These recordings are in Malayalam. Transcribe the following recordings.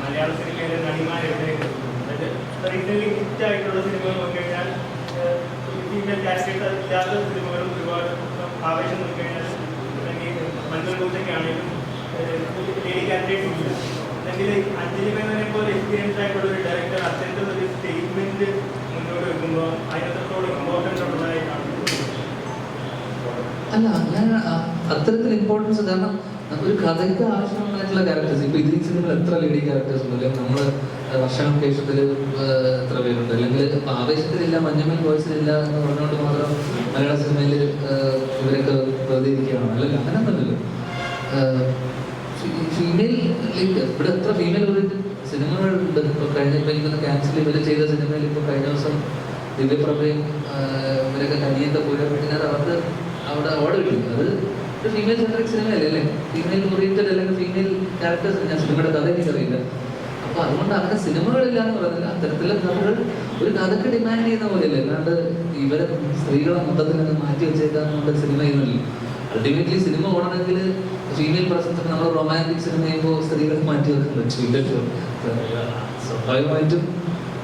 മലയാള സിനിമയിലെ നടിമാരെവിടെയും റീസെന്റ് ഹിറ്റ് ആയിട്ടുള്ള സിനിമകൾ നോക്കിക്കഴിഞ്ഞാൽ ഫീമെയിൽ ക്യാരക്ടേഴ്സ് ഇല്ലാത്ത സിനിമകളും ഒരുപാട് ആവേശം നോക്കിക്കഴിഞ്ഞാൽ അല്ലെങ്കിൽ മഞ്ഞൾ കൂട്ടൊക്കെയാണെങ്കിലും ലേഡി ക്യാരക്ടേഴ്സ് ഇല്ല. അല്ലെങ്കിൽ അഞ്ജലി മേനോനെ പോലെ എക്സ്പീരിയൻസ് ആയിട്ടുള്ള ഒരു ഡയറക്ടർ അത്തരത്തിൽ സ്റ്റേറ്റ്മെന്റ് മുന്നോട്ട് വെക്കുമ്പോൾ അതിനകത്തോളം ഇമ്പോർട്ടന്റ് ഉള്ളതായി അല്ല ഞാൻ അ- അത്തരത്തിൽ ഇമ്പോർട്ടൻസ് കാരണം ഒരു കഥയ്ക്ക് ആവശ്യമായിട്ടുള്ള ക്യാരക്ടേഴ്സ് ഇപ്പൊ ഇതിൽ സിനിമയിൽ എത്ര ലേഡി ക്യാരക്ടേഴ്സ് ഉണ്ട്? അല്ലെങ്കിൽ നമ്മൾ വർഷം കേശത്തിൽ എത്ര പേരുണ്ട്? അല്ലെങ്കിൽ ആവേശത്തിലില്ല മഞ്ഞമ്മൽ വോയിസിലില്ല എന്ന് പറഞ്ഞുകൊണ്ട് മാത്രം മലയാള സിനിമയിൽ ഇവരൊക്കെ വെറുതെ ഇരിക്കുകയാണ് അങ്ങനെ അങ്ങനെയൊന്നുമല്ലല്ലോ ഫീമെയിൽ ഇവിടെ എത്ര ഫീമെയിൽ ഓറിയന്റഡ് സിനിമകളുണ്ട്. ഇപ്പൊ കഴിഞ്ഞ ഇപ്പൊ എനിക്കൊന്ന് ക്യാൻസൽ ഇവർ ചെയ്ത സിനിമയിൽ ഇപ്പൊ കഴിഞ്ഞ ദിവസം ദിവ്യപ്രഭയും ഇവരൊക്കെ കനിയൊക്കെ പിന്നെ അവർക്ക് അവിടെ ഓർഡർ കിട്ടി. അത് ഫീമെയിൽ സെൻട്രിക് സിനിമയല്ലേ ഫീമെയിൽ ഓറിയന്റഡ് അല്ലെങ്കിൽ ഫീമെയിൽ ക്യാരക്ടേഴ്സ് ഞാൻ സിനിമയുടെ കഥ എനിക്കറിയില്ല അപ്പൊ അതുകൊണ്ട് അങ്ങനെ സിനിമകളില്ല എന്ന് പറയുന്നില്ല അത്തരത്തിലുള്ള കഥകൾ ഒരു കഥക്ക് ഡിമാൻഡ് ചെയ്യുന്ന പോലെയല്ലേ. അല്ലാണ്ട് ഇവരെ സ്ത്രീകളെ മൊത്തത്തിൽ നിന്ന് മാറ്റി വെച്ചേക്കാന്നുകൊണ്ട് സിനിമ ചെയ്യുന്നില്ല. അൾട്ടിമേറ്റ്ലി സിനിമ ഓടണമെങ്കിൽ ഫീമെയിൽ പ്രസൻസ് നമ്മൾ റൊമാന്റിക് സിനിമ ചെയ്യുമ്പോൾ സ്ത്രീകളെ മാറ്റി വെക്കാൻ പറ്റില്ലല്ലോ സ്വാഭാവികമായിട്ടും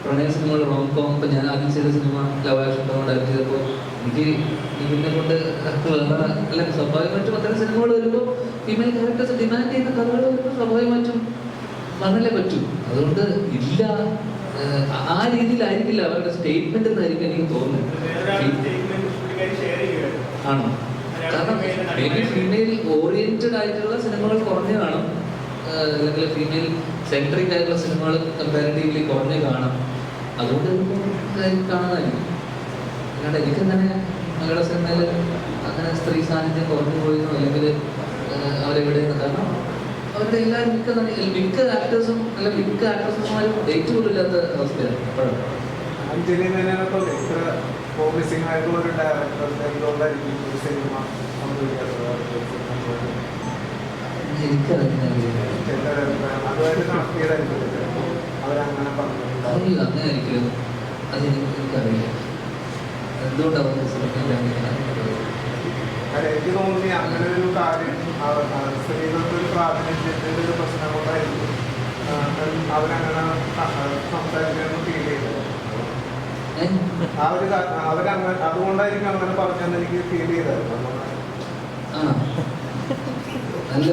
പ്രണയ സിനിമകൾ റോം കോം ഇപ്പം ഞാൻ ആദ്യം ചെയ്ത സിനിമ ലവ് ആക്ഷൻ ഡയറക്ട് ചെയ്തപ്പോൾ എനിക്ക് ഇതിനെ കൊണ്ട് വേറെ അല്ല സ്വാഭാവികമായിട്ടും അത്തരം സിനിമകൾ വരുമ്പോൾ ഫീമെയിൽ ക്യാരക്ടേഴ്സ് ഡിമാൻഡ് ചെയ്യുന്ന കഥകൾ വരുമ്പോൾ സ്വാഭാവികമായിട്ടും വന്നല്ലേ പറ്റൂ. അതുകൊണ്ട് ഇല്ല. ആ രീതിയിലായിരിക്കില്ല അവരുടെ സ്റ്റേറ്റ്മെന്റ് എന്നായിരിക്കും എനിക്ക് തോന്നുന്നത്. ആണോ? കാരണം മേ ബി ഫീമെയിൽ ഓറിയന്റഡ് ആയിട്ടുള്ള സിനിമകൾ കുറഞ്ഞു കാണും. അല്ലെങ്കിൽ ഫീമെയിൽ സെൻട്രിക് ആയിട്ടുള്ള സിനിമകൾ കമ്പാരിറ്റീവ്ലി കുറഞ്ഞ് കാണാം. അതുകൊണ്ട് കാണാതായിരിക്കും അല്ലാണ്ട് അല്ലാണ്ട് എനിക്കങ്ങനെ മലയാള സിനിമയിൽ അങ്ങനെ സ്ത്രീ സാന്നിധ്യം കുറഞ്ഞു പോയിരുന്നു അല്ലെങ്കിൽ അവരെവിടെ കാരണം അവരുടെ എല്ലാ മിക്ക മിക്ക ആക്ടേഴ്സും അല്ല മിക്ക ആക്ട്രസന്മാരും ഡേറ്റ് പോലും ഇല്ലാത്ത അവസ്ഥയാണ് ഇപ്പോഴും. അറിയില്ല അങ്ങനെ ആയിരിക്കും അത് എനിക്ക് എനിക്കറിയില്ല. എന്തുകൊണ്ടാണ് എനിക്ക് തോന്നി അങ്ങനെ ഒരു കാര്യം അവ- ആ സ്ത്രീകൾക്ക് ഒരു പ്രാതിനിധ്യത്തിന്റെ ഒരു പ്രശ്നം കൊണ്ടായിരിക്കും. ആ, അവരങ്ങനെ ക- ഫീൽ ചെയ്തു അവരങ്ങനെ അതുകൊണ്ടായിരിക്കും അങ്ങനെ പറഞ്ഞെന്ന് എനിക്ക് ഫീൽ ചെയ്തായിരുന്നു ആ നല്ല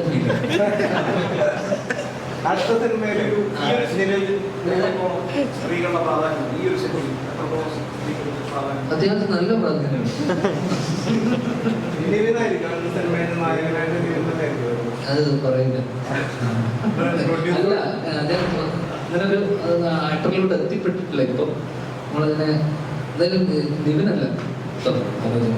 ഈ ഒരു പ്രാധാന്യം. ഈ ഒരു പ്രാധാന്യം അത്യാവശ്യം നല്ല നിവിനായിരിക്കും അത് അദ്ദേഹം അങ്ങനെ ആക്ടറിലോട്ട് എത്തിപ്പെട്ടിട്ടില്ല ഇപ്പം. നമ്മളതിനെ എന്തായാലും നിവിനല്ല ആലോചന